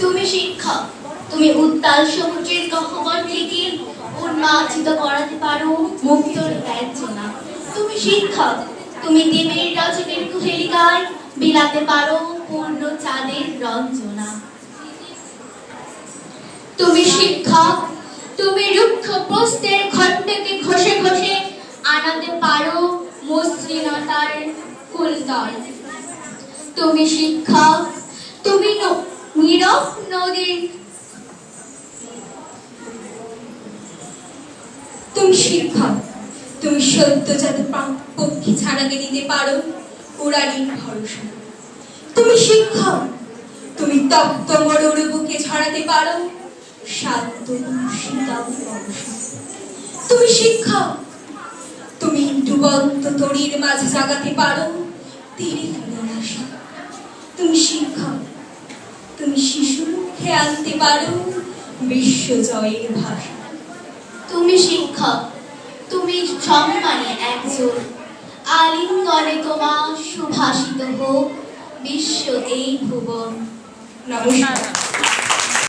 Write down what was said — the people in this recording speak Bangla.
তুমি শিক্ষক, তুমি উত্তাল সমুদ্রের গহ্বর থেকে উন্মাচিত করাতে পারো মুক্তর ব্যঞ্জনা। তুমি শিক্ষক, তুমি দেবের রজনীর কুহেলিকায় বিলাতে পারো পূর্ণ চাঁদের রঞ্জনা। তুমি শিক্ষক, তুমি রুক্ষ প্রস্তের খণ্ডকে ঘষে ঘষে আনাতে পারো মসৃণতার কুলতল তুমি শিক্ষক, তুমি ন- নীরব নদীর তুমি শিক্ষক, তুমি সদ্যজাত পা- পক্ষী ছাড়াকে দিতে পারো উড়ানির ভরসা। তুমি শিক্ষক, তুমি তপ্ত মরুর বুকে ছড়াতে পারো শান্ত শীতল তুমি শিক্ষক, তুমি ডুবন্ত তরির মাঝে জাগাতে পারো, তীরে ফিরে আসা। তুমি শিক্ষক তুমি শিশুর মুখে আনতে পারো বিশ্বজয়ের ভাষা তুমি শিক্ষক তুমি সম্মানে একজন। আলিঙ্গনে তোমার সুভাষিত হোক বিশ্ব এই ভুবন। নমস্কার।